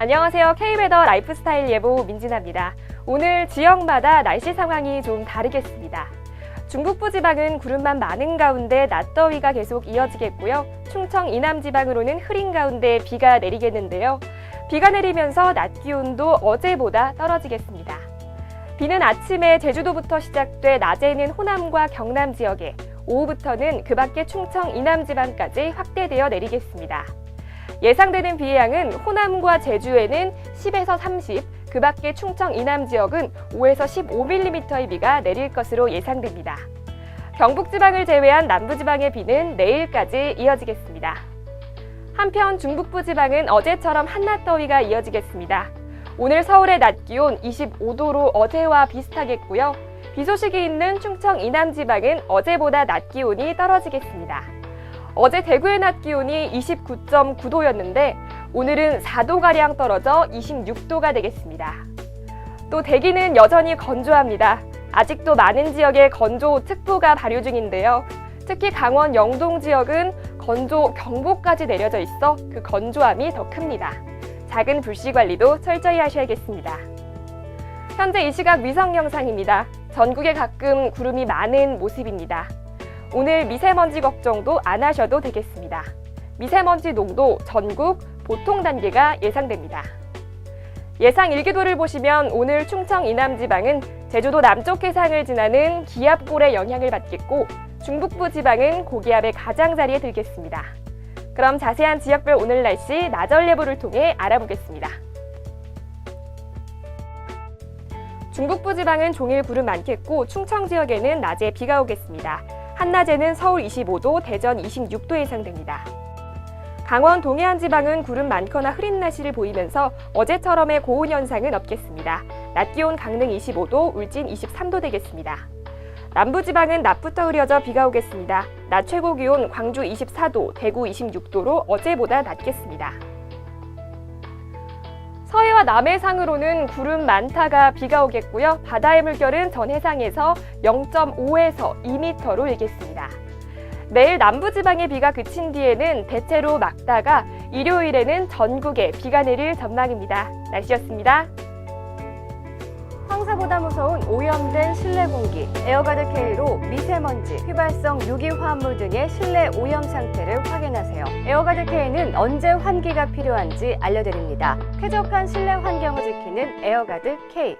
안녕하세요. K웨더 라이프스타일 예보 민진아입니다. 오늘 지역마다 날씨 상황이 좀 다르겠습니다. 중북부 지방은 구름만 많은 가운데 낮더위가 계속 이어지겠고요. 충청 이남 지방으로는 흐린 가운데 비가 내리겠는데요. 비가 내리면서 낮 기온도 어제보다 떨어지겠습니다. 비는 아침에 제주도부터 시작돼 낮에는 호남과 경남 지역에, 오후부터는 그 밖에 충청 이남 지방까지 확대되어 내리겠습니다. 예상되는 비의 양은 호남과 제주에는 10에서 30, 그 밖에 충청 이남 지역은 5에서 15mm의 비가 내릴 것으로 예상됩니다. 경북지방을 제외한 남부지방의 비는 내일까지 이어지겠습니다. 한편 중북부 지방은 어제처럼 한낮 더위가 이어지겠습니다. 오늘 서울의 낮 기온 25도로 어제와 비슷하겠고요. 비 소식이 있는 충청 이남 지방은 어제보다 낮 기온이 떨어지겠습니다. 어제 대구의 낮 기온이 29.9도였는데 오늘은 4도가량 떨어져 26도가 되겠습니다. 또 대기는 여전히 건조합니다. 아직도 많은 지역에 건조 특보가 발효 중인데요. 특히 강원 영동 지역은 건조 경보까지 내려져 있어 그 건조함이 더 큽니다. 작은 불씨 관리도 철저히 하셔야겠습니다. 현재 이 시각 위성 영상입니다. 전국에 가끔 구름이 많은 모습입니다. 오늘 미세먼지 걱정도 안 하셔도 되겠습니다. 미세먼지 농도 전국 보통 단계가 예상됩니다. 예상 일기도를 보시면 오늘 충청 이남 지방은 제주도 남쪽 해상을 지나는 기압골의 영향을 받겠고 중북부 지방은 고기압의 가장자리에 들겠습니다. 그럼 자세한 지역별 오늘 날씨 나절 예보를 통해 알아보겠습니다. 중북부 지방은 종일 구름 많겠고 충청 지역에는 낮에 비가 오겠습니다. 한낮에는 서울 25도, 대전 26도 예상됩니다. 강원 동해안 지방은 구름 많거나 흐린 날씨를 보이면서 어제처럼의 고온 현상은 없겠습니다. 낮 기온 강릉 25도, 울진 23도 되겠습니다. 남부 지방은 낮부터 흐려져 비가 오겠습니다. 낮 최고 기온 광주 24도, 대구 26도로 어제보다 낮겠습니다. 서해와 남해상으로는 구름 많다가 비가 오겠고요. 바다의 물결은 전 해상에서 0.5에서 2m로 일겠습니다. 내일 남부지방의 비가 그친 뒤에는 대체로 막다가 일요일에는 전국에 비가 내릴 전망입니다. 날씨였습니다. 황사보다 무서운 오염된 실내 공기, 에어가드 K로 미세먼지, 휘발성 유기화합물 등의 실내 오염 상태를 확인하세요. 에어가드 K는 언제 환기가 필요한지 알려드립니다. 쾌적한 실내 환경을 지키는 에어가드 K.